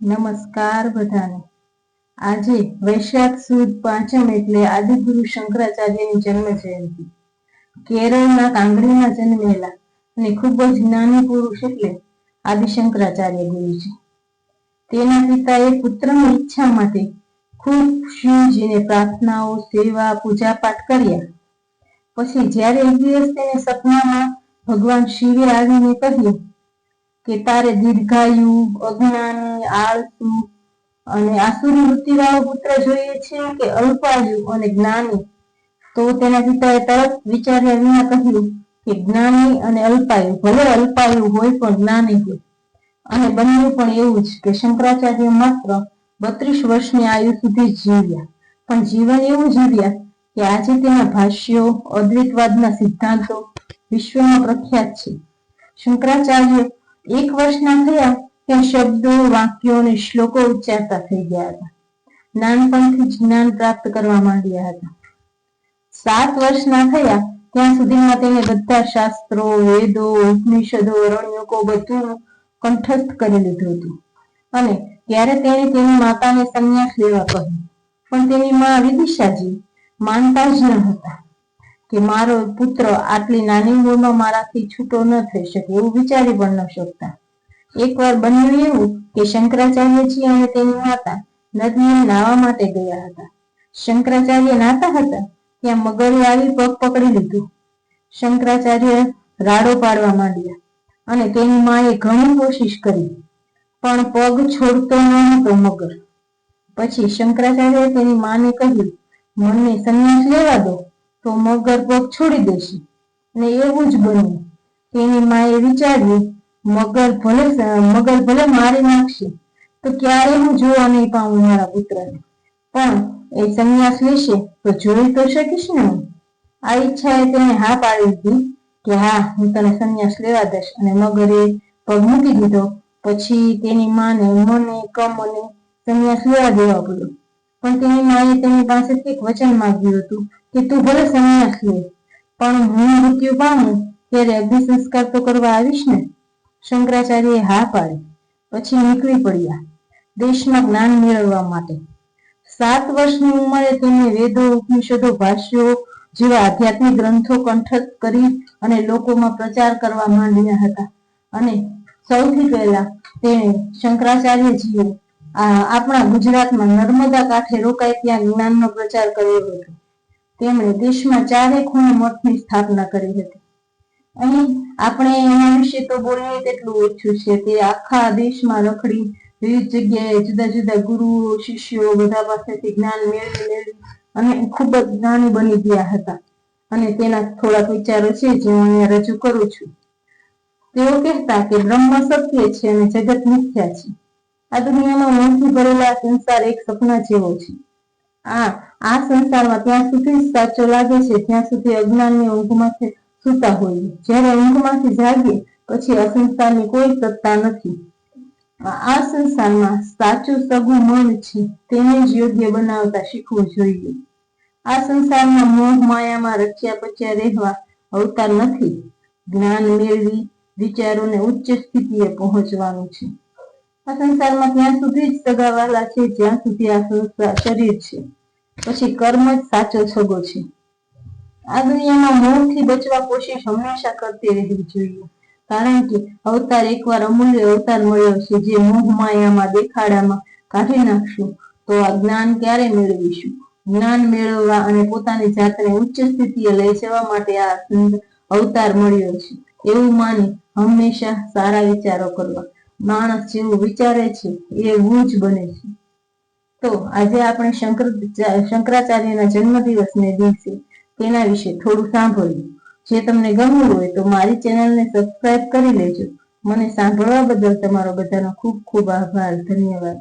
નમસ્કાર બધાને. આજે વૈશાખ સુદ પાંચમ એટલે આદિગુરુ શંકરાચાર્યની જન્મ જયંતિ કેરળના કાંગડીમાં જન્મેલા અને ખૂબ જ જ્ઞાની પુરુષ એટલે આદિ શંકરાચાર્ય ગુરુજી. તેના પિતાએ પુત્રની ઈચ્છા માટે ખૂબ શિવજીને પ્રાર્થનાઓ, સેવા, પૂજાપાઠ કર્યા. પછી જ્યારે એક દિવસ તેને સપનામાં ભગવાન શિવે આવીને કહ્યું કે તારે દીર્ઘાયુ, અજ્ઞાની, આળસુ અને આસુરી વૃત્તિવાળો પુત્ર જોઈએ છે કે અલ્પાયુ અને જ્ઞાની? તો તેના પિતાએ તરત વિચાર્યા વિના કહ્યું કે જ્ઞાની અને અલ્પાયુ, ભલે અલ્પાયુ હોય પણ જ્ઞાની હોય. અને બંને પણ એવું જ કે શંકરાચાર્ય માત્ર બત્રીસ વર્ષની આયુ સુધી જીવ્યા. પણ જીવન એવું જીવ્યા કે આજે તેના ભાષ્યો, અદ્વૈતવાદના સિદ્ધાંતો વિશ્વમાં પ્રખ્યાત છે. શંકરાચાર્ય એક વર્ષના થયા ત્યાં શબ્દો, વાક્યો અને શ્લોકો ઉચ્ચારતા થઈ ગયા હતા. નાનપણથી જ્ઞાન પ્રાપ્ત કરવા માંડ્યા હતા. સાત વર્ષના થયા ત્યાં સુધીમાં તેને બધા શાસ્ત્રો, વેદો, ઉપનિષદો, અરણ્યકો બધું કંઠસ્થ કરી લીધું હતું. અને ત્યારે તેણે તેની માતાને સંન્યાસ લેવા કહ્યું. પણ તેની મા વિદિશાજી માનતા જ ન હતા. કે મારો પુત્ર આટલી નાની ઉંમરમાં મારાથી છૂટો ન થઈ શકે એવું વિચારી પણ ન શકતા. એકવાર બન્યું એવું કે શંકરાચાર્યજી અને તેની માતા નદીએ નાવા માટે ગયા હતા. શંકરાચાર્ય નાતા હતા ત્યાં મગરે આવી પગ પકડી લીધું. શંકરાચાર્ય રાડો પાડવા માંડ્યા અને તેની માએ ઘણી કોશિશ કરી, પણ પગ છોડતો ન હતો મગર. પછી શંકરાચાર્ય તેની માને કહ્યું, મને સંન્યાસ લેવા દો. તો મગર પગ છોડી દેશે. ને એવું જ બન્યું તેની માએ વિચાર્યું, મગર ભલે મગર ભલે મારી નાખશે, તો ક્યારે હું જોવા નહીં પાઉં મારા પુત્રને. પણ એ સંન્યાસ લેશે તો જોઈ તો શકીશ ને આ ઈચ્છાએ તેને હા પાડી દીધી કે, હા, હું તને સંન્યાસ લેવા દઈશ. અને મગરે પગ મૂકી દીધો. પછી તેની માને મને, કમ અને સંન્યાસ લેવા દેવા પડ્યો. પણ તેની માએ તેની પાસેથી એક વચન માંગ્યું હતું કે તું ભલે સંન્યાસ લે પણ હું મૃત્યુ પામું? ત્યારે અગ્નિ સંસ્કાર તો કરવા આવીશ ને? શંકરાચાર્યએ હા પાડી. પછી નીકળી પડ્યા દેશમાં જ્ઞાન મેળવવા માટે. સાત વર્ષની ઉંમરે તેમણે વેદો, ઉપનિષદો, ભાષ્યો જેવા આધ્યાત્મિક ગ્રંથો કંઠસ્થ કરી અને લોકોમાં પ્રચાર કરવા માંડ્યા હતા. અને સૌથી પહેલા તેણે શંકરાચાર્યજીએ આપણા ગુજરાતમાં નર્મદા કાંઠે રોકાય ત્યાં જ્ઞાનનો પ્રચાર કર્યો હતો. તેમણે દેશમાં ચારે ખૂણે મઠની સ્થાપના કરી હતી. અહીં આપણે એના વિશે તો બોલીએ તેટલું ઓછું છે તે આખા દેશમાં રખડી વિવિધ જગ્યાએ જુદા જુદા ગુરુઓ શિષ્યો બધા પાસેથી જ્ઞાન મેળવી મેળવી અને ખૂબ જ જ્ઞાની બની ગયા હતા. અને તેના થોડાક વિચારો છે જે હું અહીંયા રજૂ કરું છું. તેઓ કહેતા કે બ્રહ્મ સત્ય છે અને જગત મિથ્યા છે. આ દુનિયામાં મોહથી ભરેલા સંસાર એક સપના જેવો છે. આ આ સંસારમાં ત્યાં સુધી સાચો લાગે છે, ત્યાં સુધી અજ્ઞાનની ઊંઘમાંથી સૂતા હોઈએ જ્યારે ઊંઘમાંથી જાગીએ, પછી અસંસારની કોઈ સત્તા નથી. આ સંસારમાં સાચું, સગું, મન છે, તેને જ યોગ્ય બનાવતા શીખવું જોઈએ. આ સંસારમાં મોહ, માયામાં રચ્યા પચ્યા રહેવા અવતાર નથી. જ્ઞાન મેળવી વિચારોને ઉચ્ચ સ્થિતિએ પહોંચવાનું છે. આ સંસારમાં ત્યાં સુધી જ સગાવાલા છે, જ્યાં સુધી આ સંસાર શરીર છે. પછી કર્મ જ સાચો છગો છે. આ દુનિયામાં મોહથી બચવા કોશિશ હંમેશા કરતી રહેવી જોઈએ. કારણ કે અવતાર એકવાર અમૂલ્ય અવતાર મળ્યો છે, જે મોહ માયામાં, દેખાડામાં કાઢી નાખશું, તો આ જ્ઞાન ક્યારે મેળવીશું? જ્ઞાન મેળવવા અને પોતાની જાતને ઉચ્ચ સ્થિતિએ લઈ જવા માટે આ અવતાર મળ્યો છે. એવું માની હંમેશા સારા વિચારો કરવા. માણસ જેવું વિચારે છે એવું જ બને છે. તો આજે આપણે શંકર, શંકરાચાર્યના જન્મદિવસને દિવસે તેના વિશે થોડું સાંભળ્યું. જે તમને ગમ્યું હોય તો મારી ચેનલને સબસ્ક્રાઇબ કરી લેજો. મને સાંભળવા બદલ તમારો બધાનો ખૂબ ખૂબ આભાર. ધન્યવાદ.